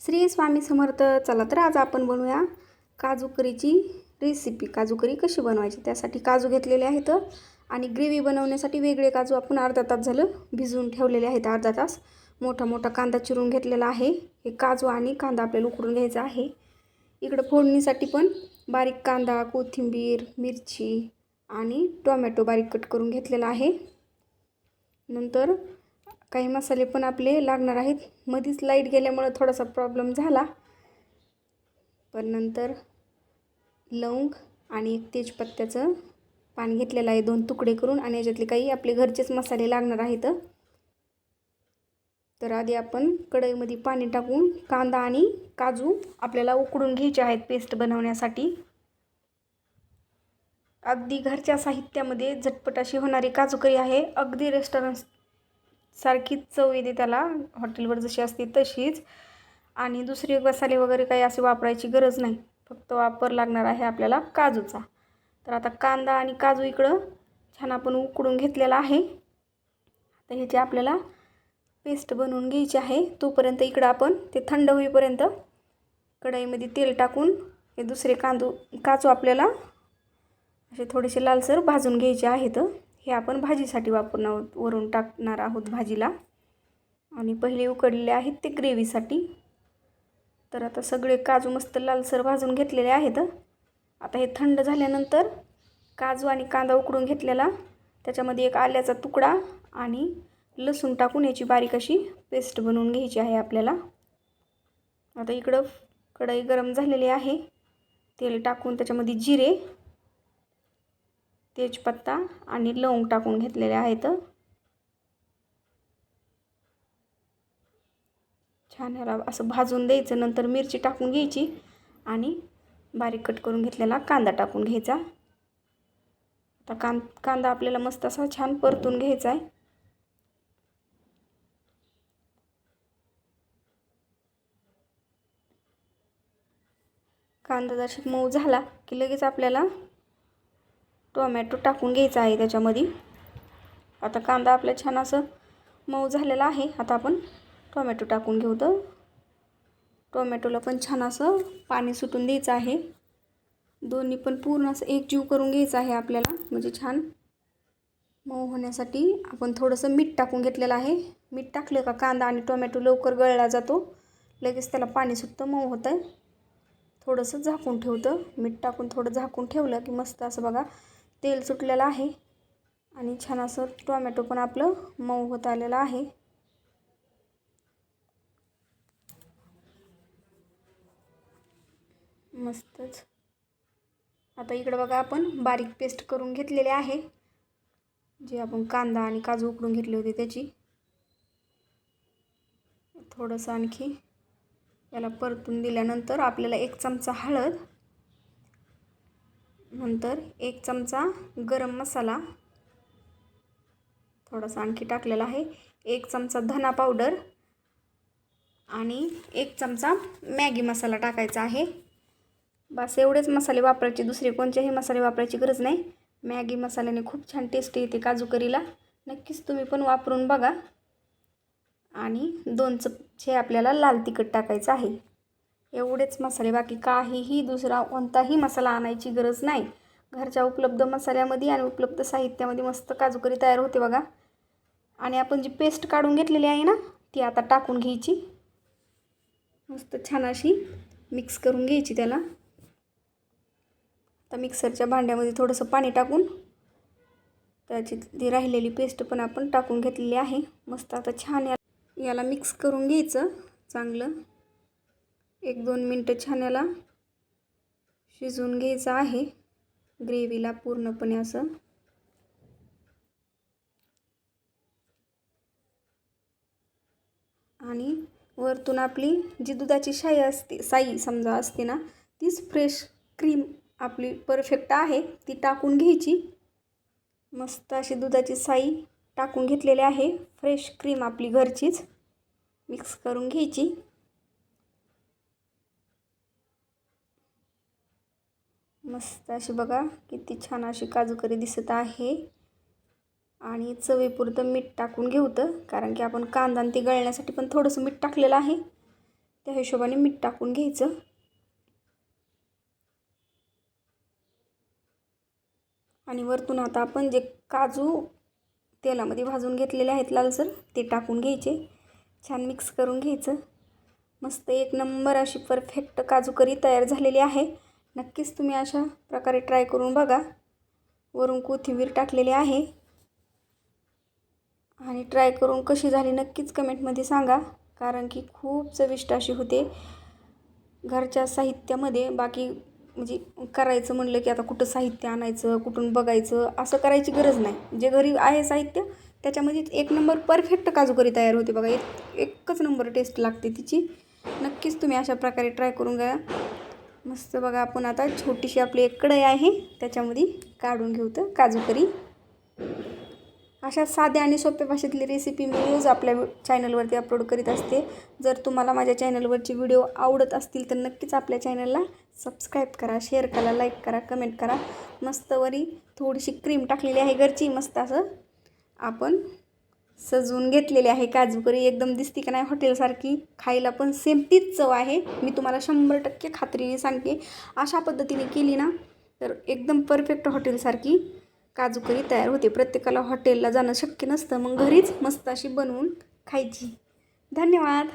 श्री स्वामी समर्थ चला तर आज आपण बनवूया काजू करीची रेसिपी काजू करी कशी बनवायची? त्यासाठी काजू घेतलेले आहेत आणि ग्रेव्ही बनवण्यासाठी वेगळे काजू आपण अर्धा तास झालं भिजवून ठेवलेले आहेत. अर्धा तास मोठा मोठा कांदा चिरून घेतलेला आहे. हे काजू आणि कांदा आपल्याला उकडून घ्यायचा आहे. इकडं फोडणीसाठी पण बारीक कांदा कोथिंबीर मिरची आणि टोमॅटो बारीक कट करून घेतलेला आहे. नंतर काही मसाले पण आपले लागणार आहेत. मधीच लाइट गेल्यामुळं थोडासा प्रॉब्लेम झाला. पण नंतर लवंग आणि एक तेजपत्त्याचं पान घेतलेलं आहे. दोन तुकडे करून आणि याच्यातले काही आपले घरचेच मसाले लागणार आहेत. तर आधी आपण कढईमध्ये पाणी टाकून कांदा आणि काजू आपल्याला उकडून घ्यायचे आहेत पेस्ट बनवण्यासाठी. अगदी घरच्या साहित्यामध्ये झटपट अशी होणारी काजूकरी आहे. अगदी रेस्टॉरंट सारखीच चव येते त्याला. हॉटेलवर जशी असते तशीच. आणि दुसरे मसाले वगैरे काही असे वापरायची गरज नाही. फक्त वापर लागणार आहे आपल्याला काजूचा. तर आता कांदा आणि काजू इकडं छान आपण उकडून घेतलेला आहे. आता ह्याची आपल्याला पेस्ट बनवून घ्यायची आहे. तोपर्यंत इकडं आपण ते थंड होईपर्यंत कढईमध्ये तेल टाकून हे दुसरे कांदू काजू आपल्याला असे थोडेसे लालसर भाजून घ्यायचे आहेत. हे आपण भाजीसाठी वापरणार आहोत. वरून टाकणार आहोत भाजीला. आणि पहिले उकडलेले आहेत ते ग्रेव्हीसाठी. तर आता सगळे काजू मस्त लालसर भाजून घेतलेले आहेत. आता हे थंड झाल्यानंतर काजू आणि कांदा उकडून घेतलेला. त्याच्यामध्ये एक आल्याचा तुकडा आणि लसूण टाकून याची बारीक अशी पेस्ट बनवून घ्यायची आहे आपल्याला. आता इकडं कढई गरम झालेली आहे. तेल टाकून त्याच्यामध्ये जिरे तेजपत्ता आणि लवंग टाकून घेतलेले आहेत. छान ह्याला असं भाजून द्यायचं नंतर मिरची टाकून घ्यायची आणि बारीक कट करून घेतलेला कांदा टाकून घ्यायचा. आता कां कांदा आपल्याला मस्त असा छान परतून घ्यायचा आहे. कांदा जशी मऊ झाला की लगेच आपल्याला टोमॅटो टाकून घ्यायचा आहे त्याच्यामध्ये. आता कांदा आपला छान असं मऊ झालेला आहे. आता आपण टोमॅटो टाकून घेऊ तर. टोमॅटोला पण छान असं पाणी सुटून द्यायचं आहे. दोन्ही पण पूर्ण असं एकजीव करून घ्यायचं आहे आपल्याला. म्हणजे छान मऊ होण्यासाठी आपण थोडंसं मीठ टाकून घेतलेलं आहे. मीठ टाकलं का कांदा आणि टोमॅटो लवकर गळला जातो. लगेच त्याला पाणी सुटतं मऊ होतं आहे थोडंसं झाकून ठेवतं. मीठ टाकून थोडं झाकून ठेवलं की मस्त असं बघा. तेल सुटलेलं आहे आणि छान असं टोमॅटो पण आपलं मऊ होत आलेलं आहे. मस्तच. आता इकडं बघा आपण बारीक पेस्ट करून घेतलेली आहे. जे आपण कांदा आणि काजू उकडून घेतले होते त्याची. थोडंसं आणखी याला परतून दिल्यानंतर आपल्याला एक चमचा हळद नंतर एक चमचा गरम मसाला. थोडासा आणखी टाकलेला आहे. एक चमचा धना पावडर आणि एक चमचा मॅगी मसाला टाकायचा आहे. बस एवढेच मसाले वापरायचे. दुसरे कोणतेही मसाले वापरायची गरज नाही. मॅगी मसाल्याने खूप छान टेस्ट येते काजू करीला. नक्कीच तुम्ही पण वापरून बघा. आणि दोन चमचे आपल्याला लाल तिखट टाकायचं आहे. एवढेच मसाले बाकी काहीही दुसरा कोणताही मसाला आणायची गरज नाही. घरच्या उपलब्ध मसाल्यामध्ये आणि उपलब्ध साहित्यामध्ये मस्त काजू करी तयार होते बघा. आणि आपण जी पेस्ट काढून घेतलेली आहे ना ती आता टाकून घ्यायची. मस्त छान अशी मिक्स करून घ्यायची त्याला. आता मिक्सरच्या भांड्यामध्ये थोडंसं पाणी टाकून त्याची ती राहिलेली पेस्ट पण आपण टाकून घेतलेली आहे. मस्त आता छान या याला मिक्स करून घ्यायचं चांगलं. एक दोन मिनटं छान याला शिजवून घ्यायचं आहे. ग्रेव्हीला पूर्णपणे असं. आणि वरतून आपली जी दुधाची शाई असते साई समजा असते ना तीच फ्रेश क्रीम आपली परफेक्ट आहे. ती टाकून घ्यायची. मस्त अशी दुधाची साई टाकून घेतलेली आहे. फ्रेश क्रीम आपली घरचीच. मिक्स करून घ्यायची. मस्त अशी बघा किती छान अशी काजूकरी दिसत आहे. आणि चवीपुरतं मीठ टाकून घेऊ तर कारण की आपण कांदा आणि ते गळण्यासाठी पण थोडंसं मीठ टाकलेलं आहे. त्या हिशोबाने मीठ टाकून घ्यायचं. आणि वरतून आता आपण जे काजू तेलामध्ये भाजून घेतलेले आहेत लालसर ते टाकून घ्यायचे. छान मिक्स करून घ्यायचं. मस्त एक नंबर अशी परफेक्ट काजू करी तयार झालेली आहे. नक्कीच तुम्ही अशा प्रकारे ट्राय करून बघा. वरून कोथिंबीर टाकलेली आहे. आणि ट्राय करून कशी झाली नक्कीच कमेंटमध्ये सांगा. कारण की खूप चविष्ट अशी होते. घरच्या साहित्यामध्ये बाकी म्हणजे करायचं म्हणलं की आता कुठं साहित्य आणायचं कुठून बघायचं असं करायची गरज नाही. जे घरी आहे साहित्य त्याच्यामध्ये एक नंबर परफेक्ट काजूकरी तयार होते बघा. एक एकच नंबर टेस्ट लागते तिची. नक्कीच तुम्ही अशा प्रकारे ट्राय करून घ्या. मस्त बघा आपण आता छोटीशी आपली एक कढई आहे त्याच्यामध्ये काढून घेऊ तर काजूकरी अशा साध्या आणि सोप्या भाषेतली रेसिपी मी रोज आपल्या चॅनलवरती अपलोड करीत असते. जर तुम्हाला माझ्या चॅनलवरची व्हिडिओ आवडत असतील तर नक्कीच आपल्या चॅनलला सबस्क्राईब करा शेअर करा लाईक करा कमेंट करा. मस्त वरी थोडीशी क्रीम टाकलेली आहे घरची मस्त असं आपण सजवून घेतलेली आहे. काजूकरी एकदम दिसती का नाही हॉटेलसारखी. खायला पण सेम तीच चव आहे. मी तुम्हाला शंभर टक्के खात्रीने सांगते. अशा पद्धतीने केली ना तर एकदम परफेक्ट हॉटेलसारखी काजूकरी तयार होते. प्रत्येकाला हॉटेलला जाणं शक्य नसतं. मग घरीच मस्त अशी बनवून खायची. धन्यवाद.